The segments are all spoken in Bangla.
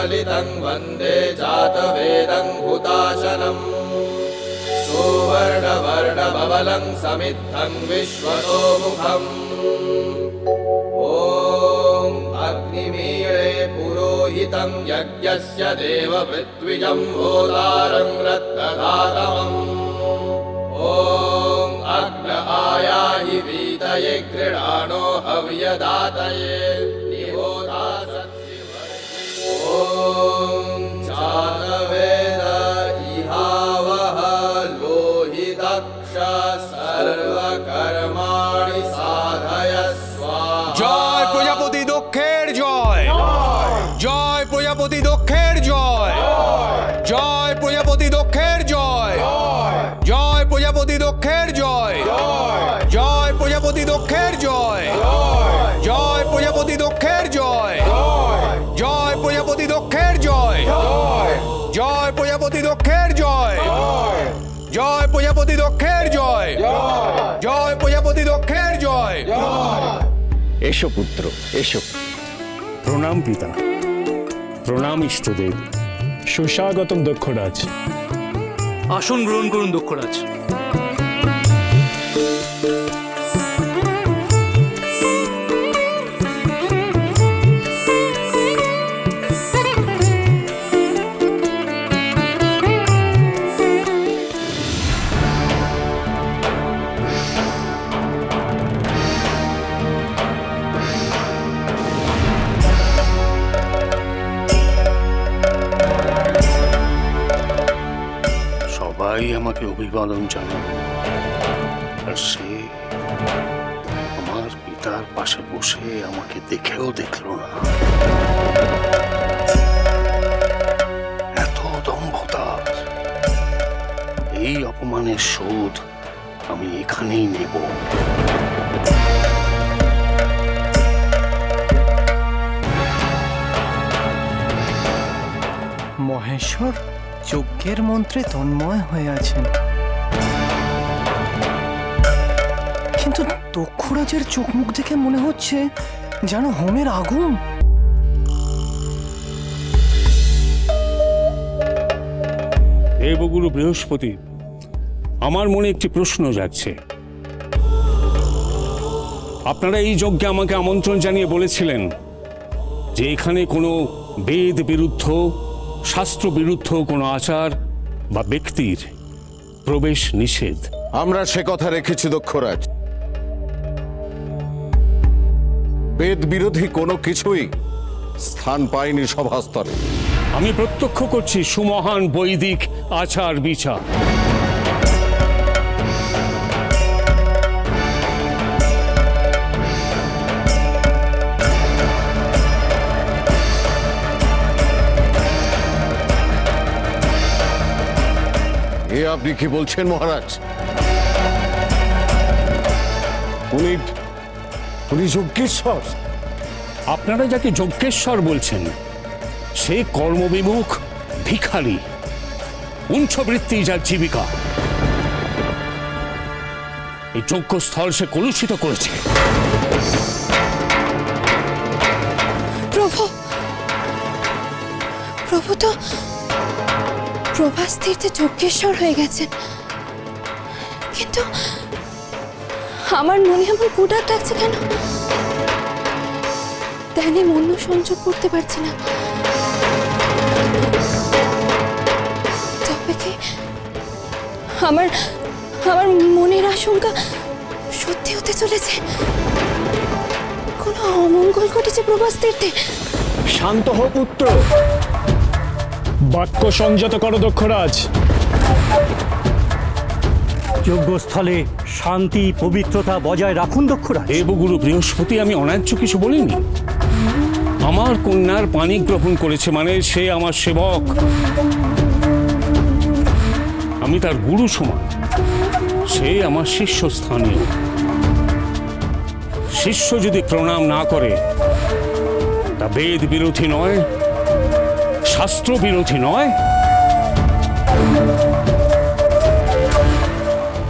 वन्दे जातवेदं हुताशनम् सुवर्णवर्णबबलं समिद्धं विश्वतोमुखम्। ॐ अग्निमीळे पुरोहितं यज्ञस्य होतारं रत्नधातमम्। ॐ अग्न आयाहि वीतये गृणानो हव्यदातये সর্বকর্মাণি সাধয় জয় প্রজাপতি দক্ষের জয় জয় প্রজাপতি দক্ষের জয় জয় প্রজাপতি দক্ষের জয় জয় প্রজাপতি দক্ষের জয় জয় প্রজাপতি দক্ষের জয় জয় প্রজাপতি দক্ষের জয় জয় প্রজাপতি দক্ষের জয় জয় প্রজাপতি দক্ষের জয় জয় প্রজাপতি দক্ষের এসো পুত্র এসো। প্রণাম পিতা। প্রণাম ইষ্টদেব। সুস্বাগতম দক্ষরাজ। আসন গ্রহণ করুন দক্ষরাজ। আমাকে অভিবাদন জানাবে। আর সে আমার পিতার পাশে বসে আমাকে দেখেও দেখল না। এত দম্ভতা। এই অপমানের শোধ আমি এখানেই নেব। মহেশ্বর? যজ্ঞের মন্ত্রে তন্ময় হয়ে আছেন। কিন্তু দক্ষরাজের চোখ মুখ দেখে মনে হচ্ছে যেন হোমের আগুন। দেবগুরু বৃহস্পতি, আমার মনে একটি প্রশ্ন যাচ্ছে আপনারা এই যজ্ঞে আমাকে আমন্ত্রণ জানিয়ে বলেছিলেন যে এখানে কোনো বেদ বিরুদ্ধ শাস্ত্র বিরুদ্ধ কোনো আচার বা ব্যক্তির প্রবেশ নিষেধ। আমরা সে কথা রেখেছি দক্ষরাজ। বেদ বিরোধী কোনো কিছুই স্থান পায়নি সভাস্তরে। আমি প্রত্যক্ষ করছি সুমহান বৈদিক আচার বিচার। এ আপনি কি বলছেন মহারাজ? উনি উনি যজ্ঞেশ্বর। আপনারা যাকে যজ্ঞেশ্বর বলছেন সে কর্মবিমুখ ভিখারি উঞ্চবৃত্তি যার জীবিকা। এই যজ্ঞস্থল সে কলুষিত করেছে। প্রভু প্রভু তো প্রভাস তীর্থে যজ্ঞেশ্বর হয়ে গেছেন। কিন্তু আমার মনে এমন কুটার ডাকছে কেন? ধ্যানে মন সংযোগ করতে পারছি না। তবে কি আমার আমার মনের আশঙ্কা সত্যি হতে চলেছে? কোনো অমঙ্গল ঘটেছে প্রভাস তীর্থে? শান্ত হো পুত্র। বাক্য সংযত করো দক্ষরাজ। যজ্ঞস্থলে শান্তি পবিত্রতা বজায় রাখুন দক্ষরাজ। দেবগুরু বৃহস্পতি আমি অন্যায্য কিছু বলিনি। আমার কন্যার পানি গ্রহণ করেছে মানে সে আমার সেবক। আমি তার গুরু সমান। সে আমার শিষ্যস্থানীয় শিষ্য যদি প্রণাম না করে তা বেদ বিরোধী নয়। শাস্ত্র বিরোধী নয়।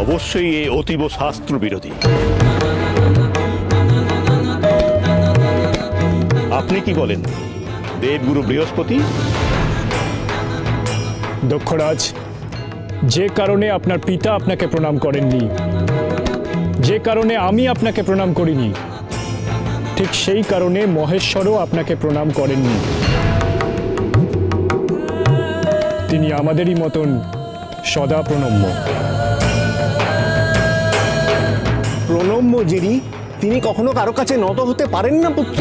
অবশ্যই এ অতীব শাস্ত্র বিরোধী আপনি কি বলেন? দেবগুরু বৃহস্পতি? দক্ষরাজ যে কারণে আপনার পিতা আপনাকে প্রণাম করেননি যে কারণে আমি আপনাকে প্রণাম করিনি ঠিক সেই কারণে মহেশ্বরও আপনাকে প্রণাম করেননি। আমাদেরই মতন সদা প্রণম্য। প্রণম্য যিনি তিনি কখনো কারও কাছে নত হতে পারেন না পুত্র।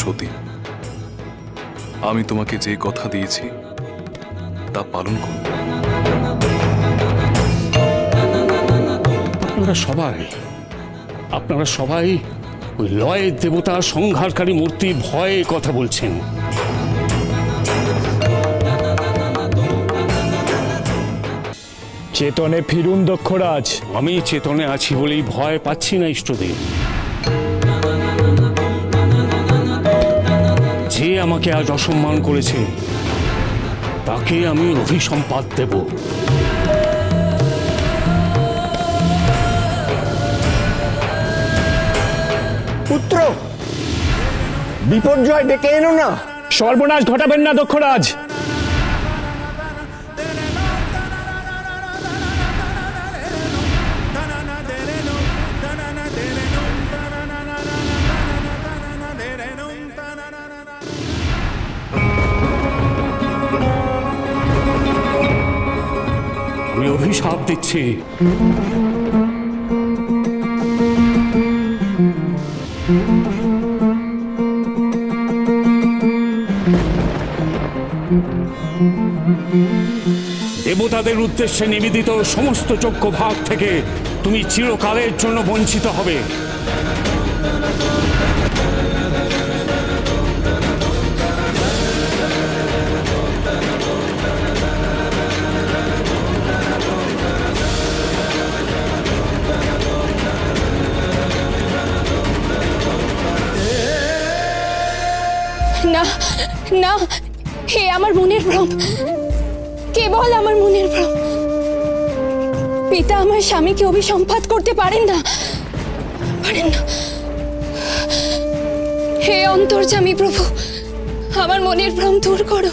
সতী আমি তোমাকে যে কথা দিয়েছি তা পালন করো। আপনারা সবাই আপনারা সবাই ওই লয়ের দেবতা সংহারকারী মূর্তি ভয়ে কথা বলছেন। চেতনে ফিরুন দক্ষরাজ। আমি চেতনে আছি বলেই ভয় পাচ্ছি না ইষ্টদেব। যে আমাকে আজ অসম্মান করেছে তাকে আমি অভিসম্পাদ দেব। পুত্র। বিপর্যয় ডেকে এনো না। সর্বনাশ ঘটাবেন না দক্ষরাজ। আমি অভিশাপ দিচ্ছি। দেবতাদের উদ্দেশ্যে নিবেদিত সমস্ত চক্ষ ভাগ থেকে তুমি চিরকালের জন্য বঞ্চিত হবে। না না হে আমার মনের ভ্রম। কেবল আমার মনের ভ্রম পিতা আমার স্বামীকে অভিসম্পাত করতে পারেন না। পারেন না। হে অন্তর্জামী প্রভু, আমার মনের ভ্রম দূর করো।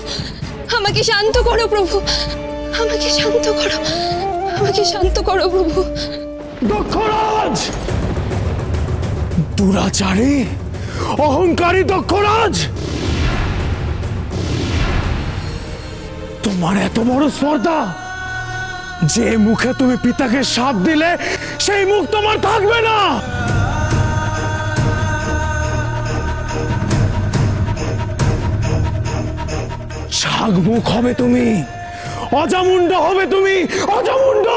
আমাকে শান্ত করো প্রভু। আমাকে শান্ত করো। আমাকে শান্ত করো প্রভু। দক্ষরাজ দুরাচারে, অহংকারী দক্ষরাজ তোমার এত বড় স্পর্ধা? যে মুখে তুমি পিতাকে সাপ দিলে, সেই মুখ তোমার থাকবে না। শাক মুখ হবে তুমি অজামুন্ড হবে তুমি অজামুন্ড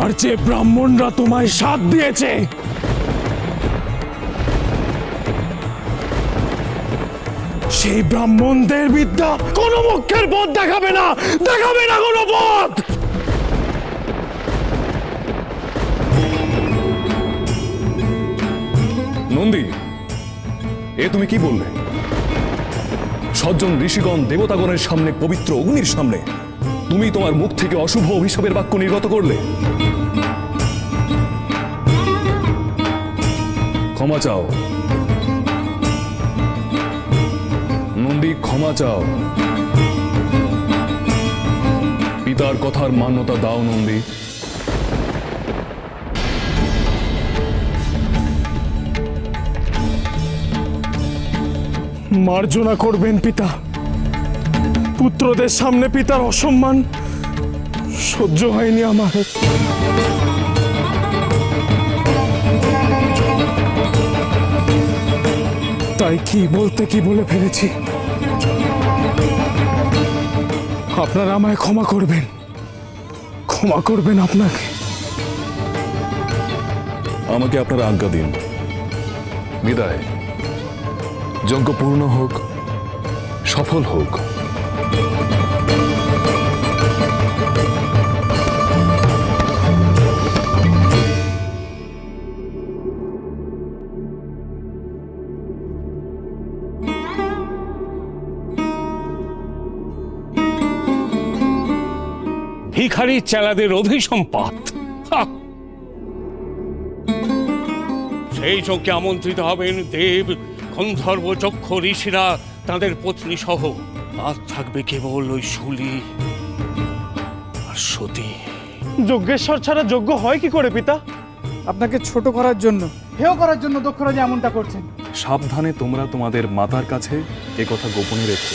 আর যে ব্রাহ্মণরা তোমায় সাথ দিয়েছে সেই ব্রাহ্মণদের বিদ্যা কোনো মুখের পথ দেখাবে না দেখাবে না কোনো পথ! নন্দী, এ তুমি কি বললে? সজ্জন ঋষিগণ দেবতাগণের সামনে, পবিত্র অগ্নির সামনে, তুমি তোমার মুখ থেকে অশুভ অভিশাপের বাক্য নির্গত করলে। ক্ষমা চাও। ক্ষমা চাও। পিতার কথার মান্যতা দাও নন্দী। মার্জনা করবেন পিতা। পুত্রদের সামনে পিতার অসম্মান সহ্য হয়নি আমার। তাই কি বলতে কি বলে ফেলেছি? আপনারা আমায় ক্ষমা করবেন। ক্ষমা করবেন আপনাকে। আমাকে আপনারা আজ্ঞা দিন। বিদায়। যজ্ঞ পূর্ণ হোক, সফল হোক। ভিখারি চেলাদের অভিসম্পাত! সেই যজ্ঞে আমন্ত্রিত হবেন দেব গন্ধর্ব যক্ষ ঋষিরা তাদের পত্নী সহ। আর থাকবে কেবল ওই শুলি আর সতী। যজ্ঞেশ্বর ছাড়া যজ্ঞ হয় কি করে পিতা? আপনাকে ছোট করার জন্য হেও করার জন্য দক্ষরা যে এমনটা করছেন। সাবধানে তোমরা তোমাদের মাতার কাছে এ কথা গোপনে রেখো।